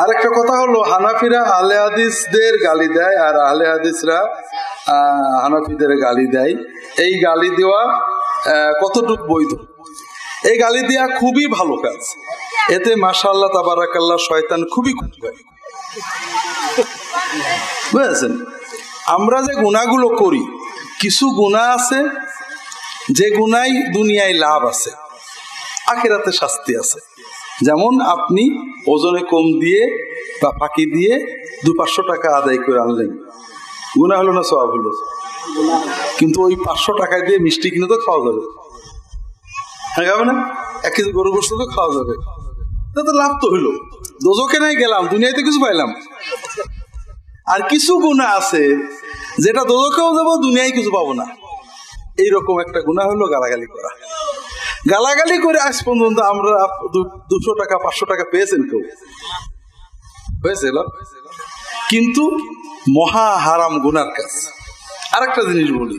আর একটা কথা হলো, হানাফিরা আলে হাদিসদের গালি দেয় আর আলে হাদিসরা হানাফিদের গালি দেয়। এই গালি দেওয়া কতটুক বৈধ? এই গালি দেওয়া খুবই ভালো কাজ। এতে মাশাল্লাহ তাবারাকাল্লাহ শয়তান খুবই খুশি হয়। বুঝেছেন? আমরা যে গুণাগুলো করি, কিছু গুণা আছে, যে গুণাই দুনিয়ায় লাভ আছে, আখেরাতে শাস্তি আছে। যেমন আপনি ওজনে কম দিয়ে বা ফাঁকি দিয়ে দু পাঁচশো টাকা আদায় করে আনলেন। গুণা হলো না সব হলো? কিন্তু ওই পাঁচশো টাকা দিয়ে মিষ্টি কিনে তো খাওয়া যাবে। হ্যাঁ যাবে না? এক কেজি গরু গোস্ত তো খাওয়া যাবে। তা তো লাভ তো হইল দোজকে নাই গেলাম, দুনিয়াতে কিছু পাইলাম। আর কিছু গুণা আছে, যেটা দোজকেও যাব, দুনিয়ায় কিছু পাবো না। এইরকম একটা গুণা হলো গালাগালি করা। গালাগালি করে আজ পর্যন্ত আমরা দুশো টাকা, পাঁচশো টাকা পেয়েছেন কেউ? হয়েছিল কিন্তু মহা হারাম গুনার কাজ। আর একটা জিনিস বলি,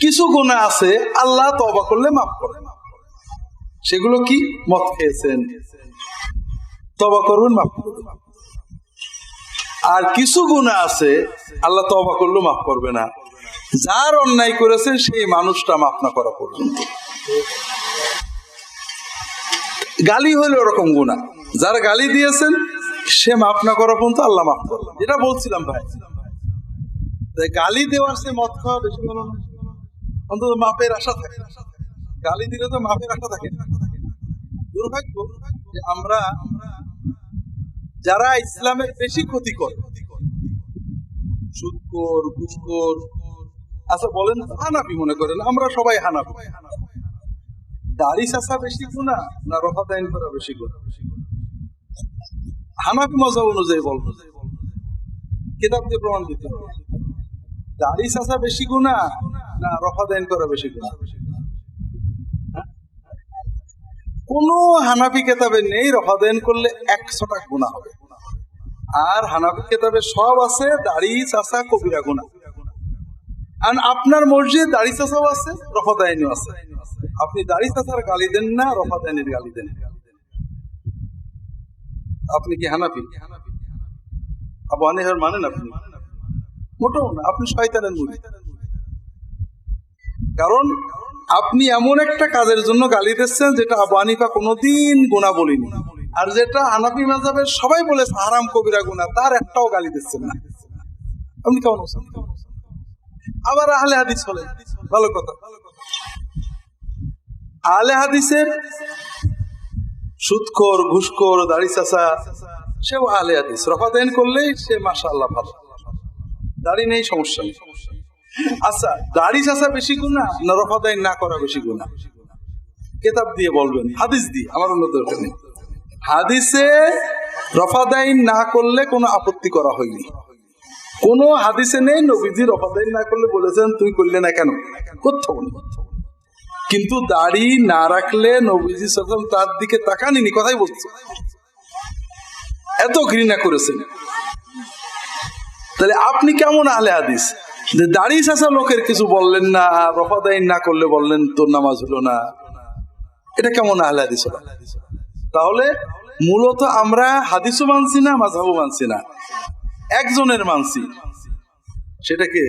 কিছু গুণা আছে, আল্লাহ তবা করলে মাফ করে সেগুলো কি? মত খেয়েছেন। তবা করবেন, মাফ করবেন। আর কিছু গুণা আছে, আল্লাহ তবা করলেও মাফ করবে না। যার অন্যায় করেছে সেই মানুষটা মাফ না করা পর্যন্ত। গালি হইলে ওরকম গুণা। যারা গালি দিয়েছেন, সে মাফ না করা পর্যন্ত আল্লাহ মাফ করবেন এটা বলছিলাম ভাই। গালি দেওয়ার সে মত খাওয়া বেশি ভালো না। অন্তত মাপের আশা থাকে। গালি দিলে তো মাপের আশা থাকে। দুর্ভাগ্য আমরা যারা ইসলামের বেশি ক্ষতি করে সুৎকর ঘুষখোর আচ্ছা বলেন হানাফি মনে করেন, আমরা সবাই হানাফি। দাড়ি চাষা বেশি গুণা না রফা দাইন করা বেশি গুণা হানাফি মজা অনুযায়ী কিতাব দিয়ে প্রমাণ দিতে হবে। দাড়ি চাষা বেশি গুণা না রফা দাইন করা বেশি গুণা? কোন হানাফি কেতাবে নেই রফা দাইন করলে একশো টাকা গুণা হবে। আর হানাফি কেতাবে সব আছে, দাড়ি চাষা কবিরা গুণা। আর আপনার মসজিদ দাড়ি চাষাও আছে রফা দাইনও আছে। আপনি দাড়ি চাষার গালি দেন না, রফা দাইনের গালি দেন। আপনি কি হানাফি? আবু হানিফার মানেন আপনি? মোটেও না, আপনি শয়তানের মুড়ি। কারণ আপনি এমন একটা কাজের জন্য গালি দিচ্ছেন যেটা আবু হানিফা কোনোদিন গুণা বলিনি। আর যেটা হানাফি মাজাবের সবাই বলেছে হারাম কবিরা গুণা তার একটাও গালি দিচ্ছেন না। আপনি কেমন আবার আহলে হাদিস হলেন ভালো কথা। আহলে হাদিসের সুৎখোর, ঘুষখোর, দাড়ি চাষা সেও আহলে হাদিস। রফাদাইন করলেই সে মাসা আল্লাহ ভালো। দাড়ি নেই, সমস্যা নেই। আচ্ছা দাড়ি চাষা বেশি গুণা না রফাদাইন না করা বেশি গুণা কেতাব দিয়ে বলবেন, হাদিস দিয়ে, আমার অন্য দরকার নেই হাদিসে রফাদাইন না করলে কোনো আপত্তি করা হয়নি। কোন হাদিসে নেই, নবীজি রফাদাইন না করলে বলেছেন, তুই করলে না কেন? কোথাও নেই। কিন্তু দাড়ি না রাখলে নবীজি সাল্লাম তার দিকে তাকানিনি, কথাই বলছে। এত ঘৃণা করেছেন। তাহলে আপনি কেমন আহলে হাদিস? যে দাড়ি চাষা লোকের কিছু বললেন না রফাদাইন না করলে বললেন, তোর নামাজ হলো না। এটা কেমন আহলে হাদিস হলো? তাহলে মূলত আমরা হাদিসও মানছি না মাঝাবও মানছি না। একজনের মানছি। সেটাকে